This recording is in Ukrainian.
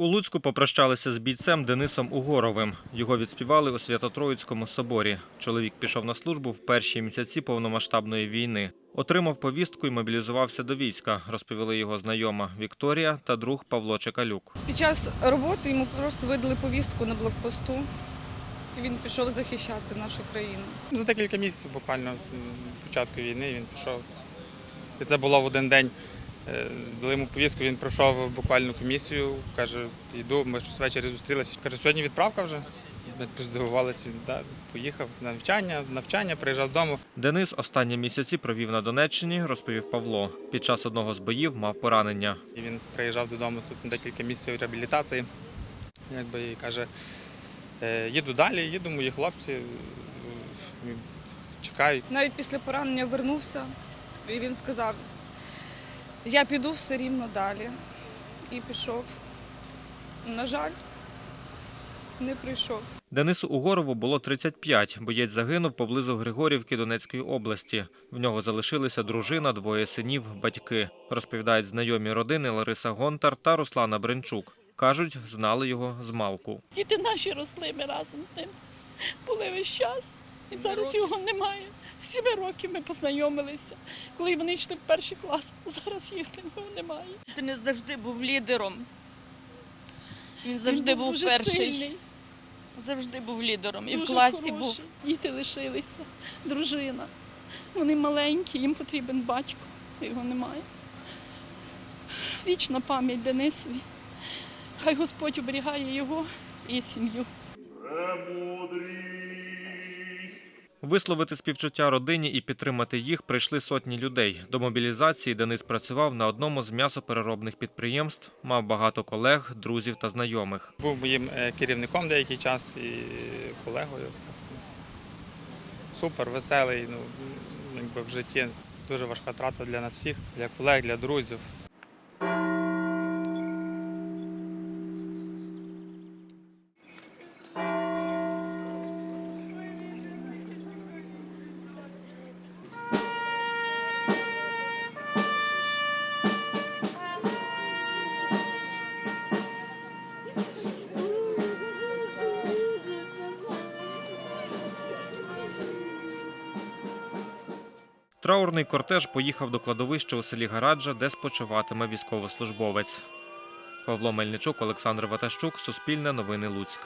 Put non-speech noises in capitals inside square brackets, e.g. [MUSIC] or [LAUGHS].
У Луцьку попрощалися з бійцем Денисом Угоровим. Його відспівали у Свято-Троїцькому соборі. Чоловік пішов на службу в перші місяці повномасштабної війни. Отримав повістку і мобілізувався до війська, розповіли його знайома Вікторія та друг Павло Чекалюк. Під час роботи йому просто видали повістку на блокпосту, і він пішов захищати нашу країну. За декілька місяців буквально початку війни він пішов. І це було в один день. Е, Дали йому повістку, він пройшов буквально комісію, каже, йду, ми щось ввечері зустрілися. Каже, сьогодні відправка вже. Ми здивувалися, він да, поїхав на навчання, навчання, приїжджав додому. Денис останні місяці провів на Донеччині, розповів Павло. Під час одного з боїв мав поранення. І він приїжджав додому тут на декілька місяців реабілітації. Якби і каже, «Е, їду далі, їду, мої хлопці чекають. Навіть після поранення вернувся, і він сказав: я піду все рівно далі. І пішов. На жаль, не прийшов. Денису Угорову було 35. Боєць загинув поблизу Григорівки Донецької області. В нього залишилися дружина, двоє синів, батьки. Розповідають знайомі родини Лариса Гонтар та Руслана Бренчук. Кажуть, знали його з малку. Діти наші росли ми разом з ним. Були весь час. І зараз його немає. Сіми років ми познайомилися, коли вони йшли в перший клас. [LAUGHS] Зараз їх немає. Денис завжди був лідером. Він завжди Він був, дуже перший. Сильний, Завжди був лідером. І в класі хороший. був. Діти лишилися, дружина. Вони маленькі, їм потрібен батько. Його немає. Вічна пам'ять Денисові. Хай Господь оберігає його і сім'ю. Висловити співчуття родині і підтримати їх прийшли сотні людей. До мобілізації Денис працював на одному з м'ясопереробних підприємств, мав багато колег, друзів та знайомих. Був моїм е, керівником деякий час і колегою. Супер, веселий. Ну, якби в житті дуже важка трата для нас всіх, для колег, для друзів. Траурний кортеж поїхав до кладовища у селі Гараджа, де спочиватиме військовослужбовець. Павло Мельничук, Олександр Ватащук, Суспільне новини Луцьк.